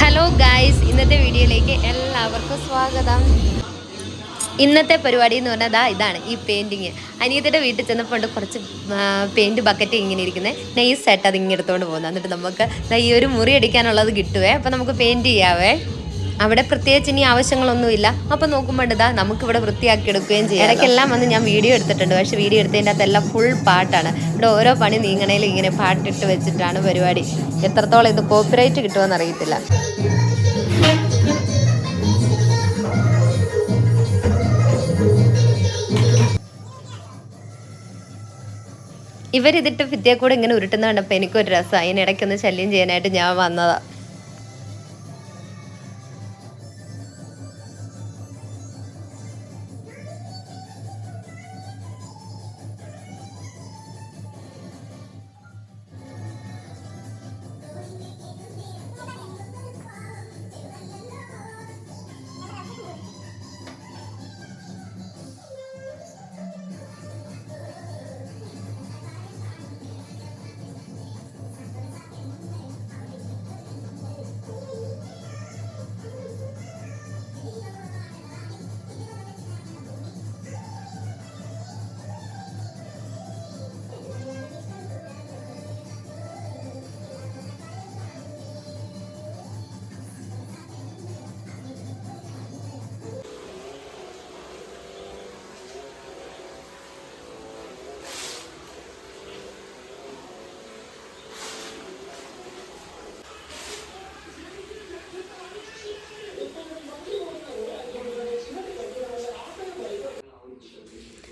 Hello guys ഇന്നത്തെ വീഡിയോയിലേക്ക് എല്ലാവർക്കും സ്വാഗതം. ഇന്നത്തെ പരിപാടി എന്ന് പറഞ്ഞാൽ അതാ ഇതാണ് ഈ പെയിന്റിങ് അനിയത്തിന്റെ വീട്ടിൽ ചെന്നപ്പോൾ ഉണ്ട് കുറച്ച് പെയിന്റ് ബക്കറ്റ് ഇങ്ങനെ ഇരിക്കുന്നത് നൈസായിട്ട് അത് ഇങ്ങനെ എടുത്തുകൊണ്ട് പോകുന്നത് എന്നിട്ട് നമുക്ക് ഈ ഒരു മുറി അടിക്കാനുള്ളത് കിട്ടുവേ. അപ്പോൾ നമുക്ക് പെയിന്റ് ചെയ്യാവേ. അവിടെ പ്രത്യേകിച്ച് ഇനി ആവശ്യങ്ങളൊന്നുമില്ല അപ്പോൾ നോക്കുമ്പോൾ ഇതാ നമുക്കിവിടെ വൃത്തിയാക്കി എടുക്കുകയും ചെയ്യാം ഇടയ്ക്കെല്ലാം വന്ന് ഞാൻ വീഡിയോ എടുത്തിട്ടുണ്ട്. പക്ഷേ വീഡിയോ എടുത്തതിന്റെ അകത്തെല്ലാം ഫുൾ പാട്ടാണ്. ഇവിടെ ഓരോ പണി നീങ്ങണേലും ഇങ്ങനെ പാട്ടിട്ട് വെച്ചിട്ടാണ് പരിപാടി. എത്രത്തോളം ഇത് കോപ്പിറൈറ്റ് കിട്ടുമെന്ന് അറിയത്തില്ല ഇവരിതിട്ട് ഭിത്തിയെ കൂടെ ഇങ്ങനെ ഉരുട്ടുന്ന കണ്ടപ്പോൾ എനിക്കൊരു രസം. അതിനിടയ്ക്കൊന്ന് ശല്യം ചെയ്യാനായിട്ട് ഞാൻ വന്നതാ.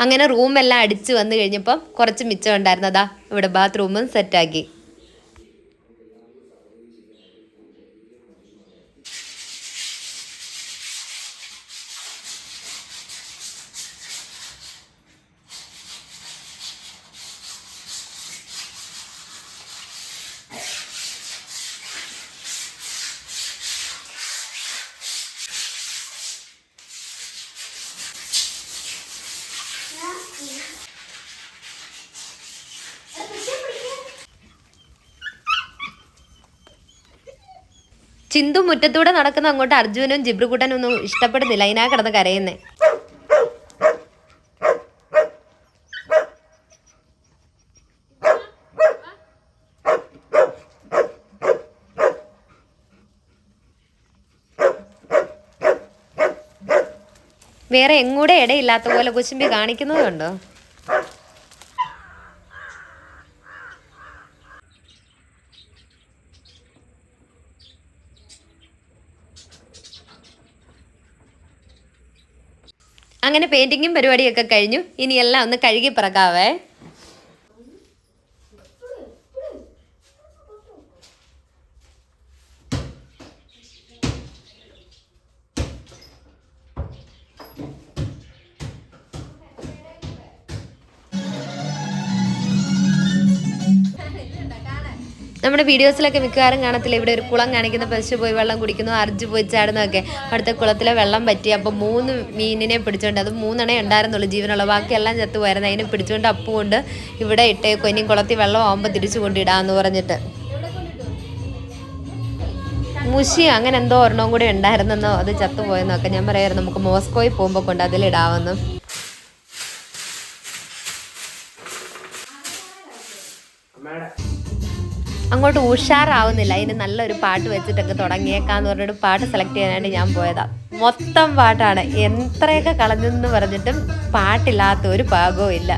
അങ്ങനെ റൂമെല്ലാം അടിച്ച് വന്നു കഴിഞ്ഞപ്പം കുറച്ച് മിച്ചം ഉണ്ടായിരുന്നതാ ഇവിടെ ബാത്റൂമും സെറ്റാക്കി ചിന്തു മുറ്റത്തൂടെ നടക്കുന്ന അങ്ങോട്ട് അർജുനും ജിബ്രുകുട്ടനും ഒന്നും ഇഷ്ടപ്പെടുന്നില്ല. അതിനാ കിടന്ന് കരയുന്നേ. വേറെ എങ്ങൂടെ ഇടയില്ലാത്ത പോലെ കുശുമ്പി കാണിക്കുന്നതുണ്ടോ? അങ്ങനെ പെയിന്റിങ്ങും പരിപാടിയൊക്കെ കഴിഞ്ഞു. ഇനി എല്ലാം ഒന്ന് കഴുകി പിറക്കാവേ നമ്മുടെ വീഡിയോസിലൊക്കെ മിക്കവാറും കാണത്തില്ല? ഇവിടെ ഒരു കുളം കാണിക്കുന്ന പശു പോയി വെള്ളം കുടിക്കുന്നു അർജു പോയി ചാടുന്നതൊക്കെ. അടുത്ത കുളത്തിലെ വെള്ളം പറ്റി അപ്പോൾ മൂന്ന് മീനിനെ പിടിച്ചോണ്ട് അത് മൂന്നെണ്ണേ ഉണ്ടായിരുന്നുള്ളൂ ജീവനുള്ള ബാക്കിയെല്ലാം ചത്തു പോയിരുന്നു. അതിനെ പിടിച്ചുകൊണ്ട് അപ്പുകൊണ്ട് ഇവിടെ ഇട്ടേക്കും ഇനി കുളത്തിൽ വെള്ളം ആകുമ്പോൾ തിരിച്ചു കൊണ്ടിടാന്ന് പറഞ്ഞിട്ട്. മുഷി അങ്ങനെ എന്തോ ഒരെണ്ണം കൂടി ഉണ്ടായിരുന്നെന്നോ? അത് ചത്തുപോയെന്നൊക്കെ ഞാൻ പറയായിരുന്നു. നമുക്ക് മോസ്കോയിൽ പോകുമ്പോൾ കൊണ്ട് അതിലിടാമെന്ന് അങ്ങോട്ട് ഉഷാറാവുന്നില്ല. അതിന് നല്ലൊരു പാട്ട് വെച്ചിട്ടൊക്കെ തുടങ്ങിയേക്കാന്ന് പറഞ്ഞിട്ട് പാട്ട് സെലക്ട് ചെയ്യാനായിട്ട് ഞാൻ പോയതാ. മൊത്തം പാട്ടാണ്. എത്രയൊക്കെ കളഞ്ഞെന്ന് പറഞ്ഞിട്ടും പാട്ടില്ലാത്ത ഒരു ഭാഗവും ഇല്ല.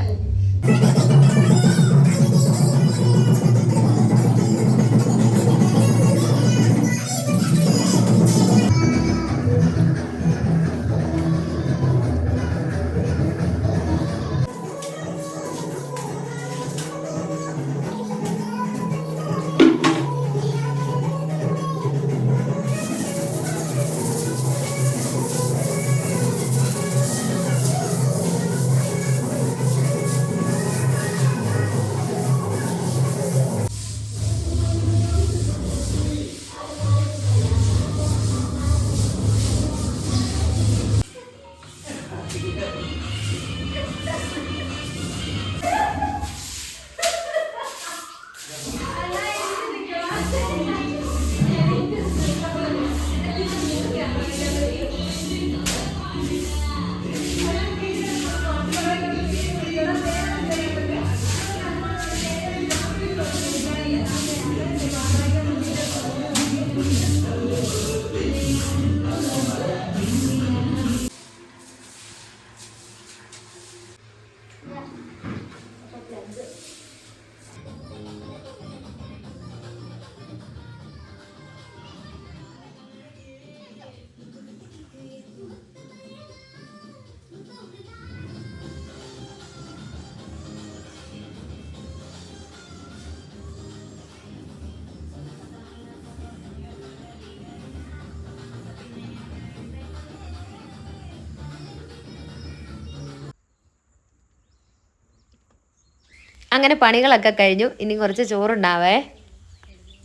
അങ്ങനെ പണികളൊക്കെ കഴിഞ്ഞു. ഇനി കുറച്ച് ചോറുണ്ടാവേ.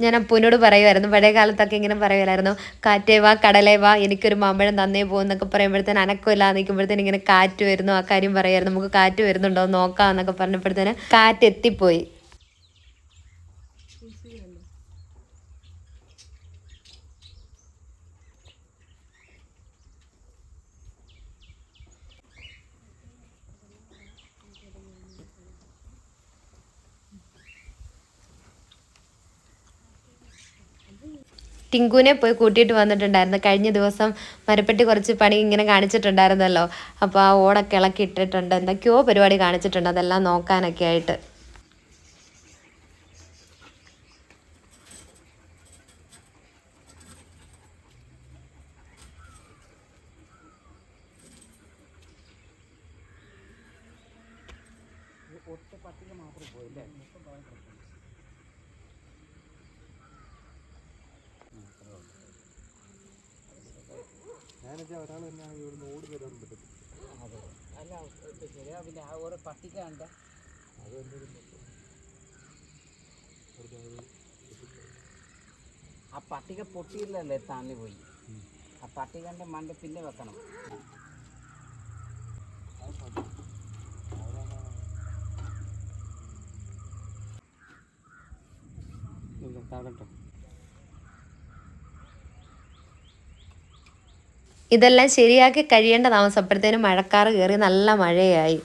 ഞാൻ അപ്പൂനോട് പറയുമായിരുന്നു പഴയ കാലത്തൊക്കെ ഇങ്ങനെ പറയുമായിരുന്നു കാറ്റേ വാ കടലേ വാ എനിക്കൊരു മാമ്പഴം തന്നേ പോകുന്നൊക്കെ പറയുമ്പോഴത്തേന് അനക്കമില്ല നിൽക്കുമ്പോഴത്തേന് ഇങ്ങനെ കാറ്റ് വരുന്നു. ആ കാര്യം പറയുമായിരുന്നു നമുക്ക് കാറ്റ് വരുന്നുണ്ടോ? നോക്കാം എന്നൊക്കെ പറഞ്ഞപ്പോഴത്തേന് കാറ്റ് എത്തിപ്പോയി. ടിങ്കുവിനെ പോയി കൂട്ടിയിട്ട് വന്നിട്ടുണ്ടായിരുന്നു. കഴിഞ്ഞ ദിവസം മരപ്പെട്ടി കുറച്ച് പണി ഇങ്ങനെ കാണിച്ചിട്ടുണ്ടായിരുന്നല്ലോ. അപ്പോൾ ആ ഓടൊക്കെ ഇളക്കി ഇട്ടിട്ടുണ്ട്. എന്തൊക്കെയോ പരിപാടി കാണിച്ചിട്ടുണ്ട്. അതെല്ലാം നോക്കാനൊക്കെ ആയിട്ട്. അല്ല ഇപ്പൊ ശരിയാ. പിന്നെ ആ ഓരോ പട്ടിക്കാണ്ട ആ പട്ടിക പൊട്ടിയില്ലല്ലേ താണ്ടി പോയി? ആ പട്ടികന്റെ മണ്ട പിന്നെ വെക്കണം. താഴട്ടോ. ഇതെല്ലാം ശരിയാക്കി കഴിയേണ്ട താമസം. അപ്പോഴത്തേനും മഴക്കാറ് കയറി നല്ല മഴയായി.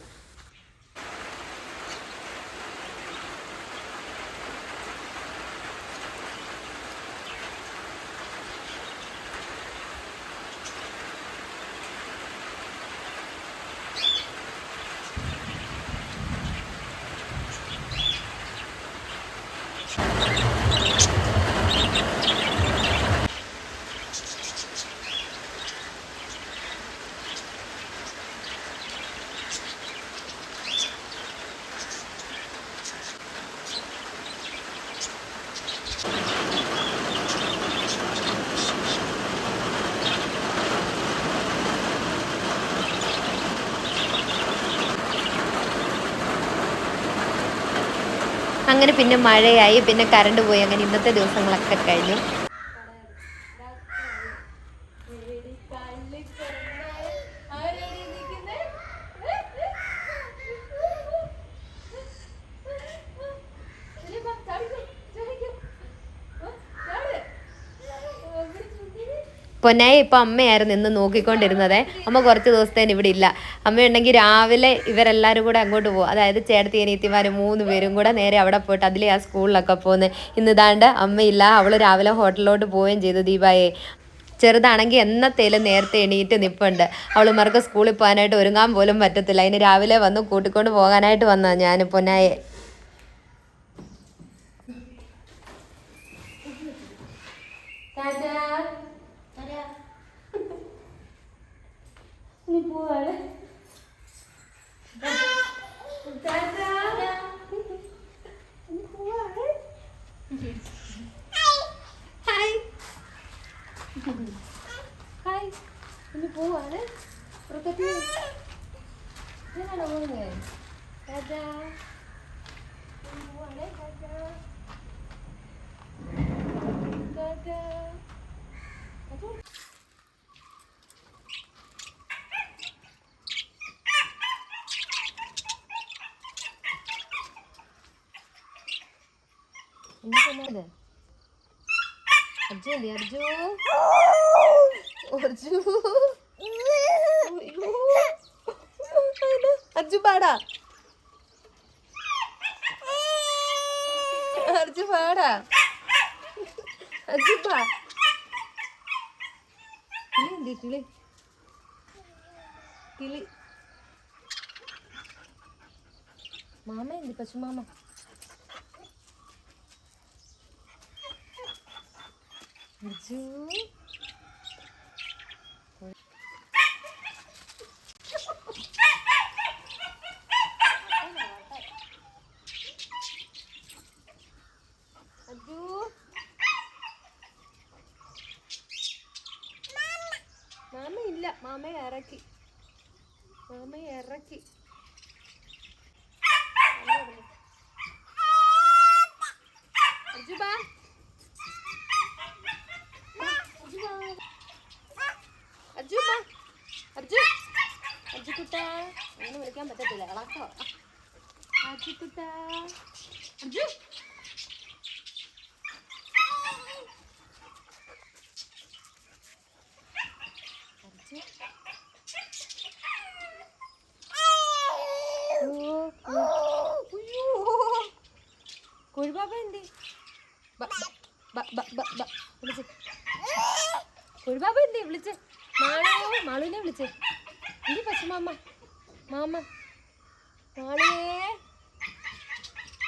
അങ്ങനെ പിന്നെ മഴയായി പിന്നെ കറണ്ട് പോയി അങ്ങനെ ഇന്നത്തെ ദിവസങ്ങളൊക്കെ കഴിഞ്ഞു. പൊന്നായി ഇപ്പം അമ്മയായിരുന്നു ഇന്ന് നോക്കിക്കൊണ്ടിരുന്നത്. അമ്മ കുറച്ച് ദിവസത്തേന് ഇവിടെ ഇല്ല. അമ്മയുണ്ടെങ്കിൽ രാവിലെ ഇവരെല്ലാവരും കൂടെ അങ്ങോട്ട് പോകും അതായത് ചേട്ടത്തി അനിയത്തിമാർ മൂന്ന് പേരും കൂടെ നേരെ അവിടെ പോയിട്ട് അതിലേ ആ സ്കൂളിലൊക്കെ പോകുന്നത് ഇന്ന് ഇതാണ്ട് അമ്മയില്ല. അവൾ രാവിലെ ഹോട്ടലിലോട്ട് പോവുകയും ചെയ്തു ദീപായെ. ചെറുതാണെങ്കിൽ എന്നത്തേലും നേരത്തെ എണീറ്റ് നിൽപ്പുണ്ട് അവളുമാർക്ക് സ്കൂളിൽ പോകാനായിട്ട് ഒരുങ്ങാൻ പോലും പറ്റത്തില്ല. അതിന് രാവിലെ വന്ന് കൂട്ടിക്കൊണ്ട് പോകാനായിട്ട് വന്നതാണ് ഞാൻ പൊന്നായെ. ഹായ് ഹായ് ഇനി പോവാണ്. ഉറക്കത്തിൽ. ഞാനാണോ പോകുന്നത് രാജാ. എന്താ അർജു? അല്ലേ അർജു അർജു. അർജു പാടാ. അർജു പാടാ. അർജു പാ. കിളി എന്തി കിളി? മാമ എന്തി പശു മാമ അർജു. മാമ ഇല്ല. മാമയെ ഇറക്കി. മാമയെ ഇറക്കി. അർജു ബാ അർജു ബാ അർജു അർജു കുട്ടാ അങ്ങനെ വിളിക്കാൻ പറ്റത്തില്ല. ഇളക്കോ. ഉയ്യോ. കോഴിബാബ എന്തേ? വിളിച്ച് കോഴിബാബ എന്തേ? വിളിച്ച്. മാളു മാളുവിനെ വിളിച്ച്. എന്തി പശുമാമ? മാമ. മാളിയേ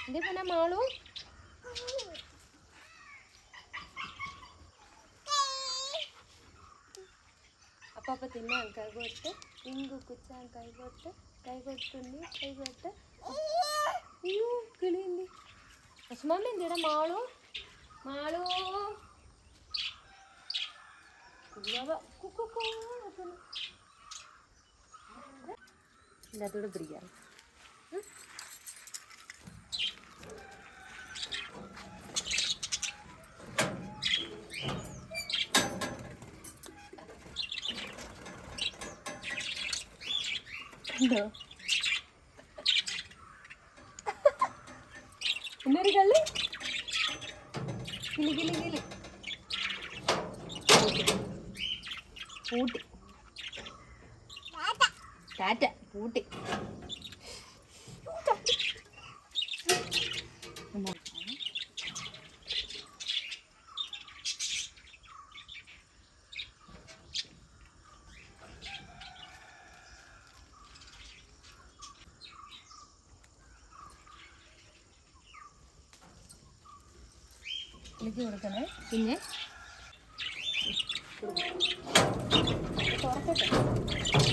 എന്തേ പിന്നെ മാളു? അപ്പ അപ്പ തിന്നാൻ കൈകൊട്ട് ഇങ്കു കുച്ചാൻ കൈകൊട്ട് കൈകൊട്ടുണ്ട് കൈകൊട്ട് അയ്യോ കിളിയുണ്ട് പശുമാമ എന്തിയുടെ മാളു? മാളു. കുഞ്ഞാവ കുക്കു ഇതിനകത്തൂടെ പിടിക്കാം. ഉം. എന്തോ? എന്നൊരു കള്ളി? കിളി കിളി കിളി. പൂട്ടി ടാറ്റ. പൂട്ടി കൊടുക്കണേ. പിന്നെ? തുറക്കട്ടെ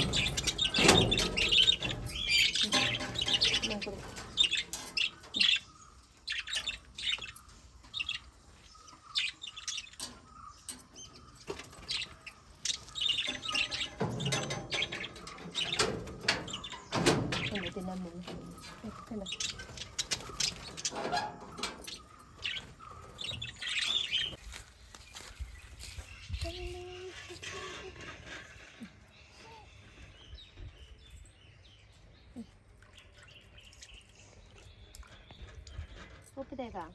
ainda. 소피대가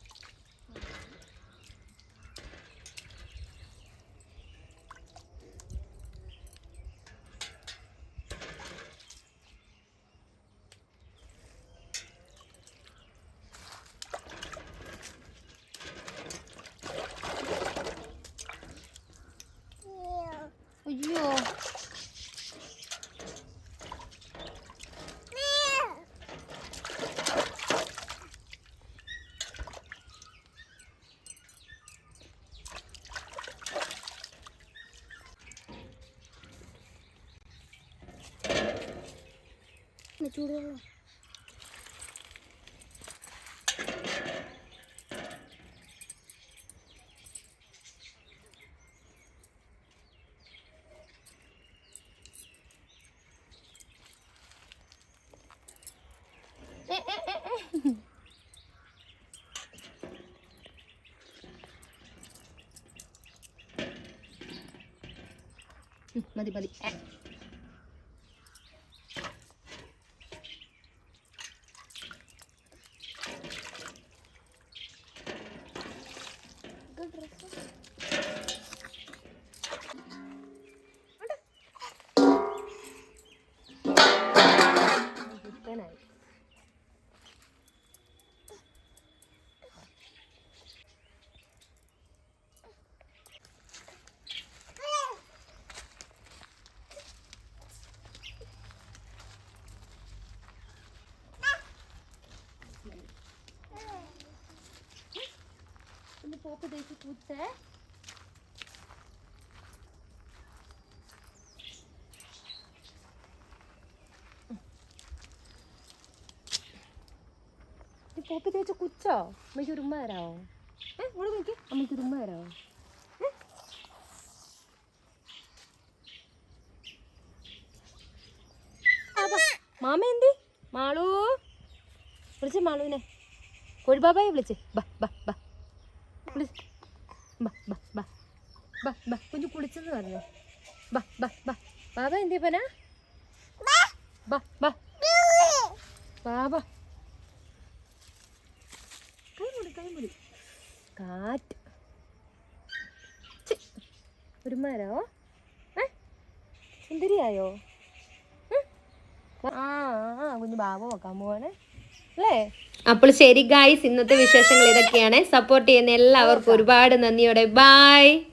ചൂടുവെള്ളം ഏ, ഏ, ഏ, ഏ. ഉം, മതി മതി പോപ്പ് തേച്ച് കുത്തേ. ഈ പോപ്പി തേച്ച് കുച്ചോ അമ്മയ്ക്ക് ഉമ്മ തരാമോ ഏ ഇവിടെ നോക്കി അമ്മയ്ക്ക് ഉമ്മ തരാമോ. മാമ എന്തി? മാളൂ. വിളിച്ച് മാളുവിനെ. കോഴിബാബായെ വിളിച്ച്. ബാ ബാ ബാ. ബാ കുഞ്ഞു കുളിച്ചെന്ന് പറഞ്ഞു. ബാ ബാ ബാ. ബാബ എന്തിയ പന? ബാ. ബാ ബാബ കൈമുടി കൈമുടി. കാറ്റ്. ഒരു മരോ? ഏ? സുന്ദരിയായോ. ആ ആ കുഞ്ഞു ബാബ നോക്കാൻ പോവാണ്. അല്ലേ? അപ്പോൾ ശരി ഗായ്സ് ഇന്നത്തെ വിശേഷങ്ങൾ ഇതൊക്കെയാണ്. സപ്പോർട്ട് ചെയ്യുന്ന എല്ലാവർക്കും ഒരുപാട് നന്ദിയോടെ. ബായ്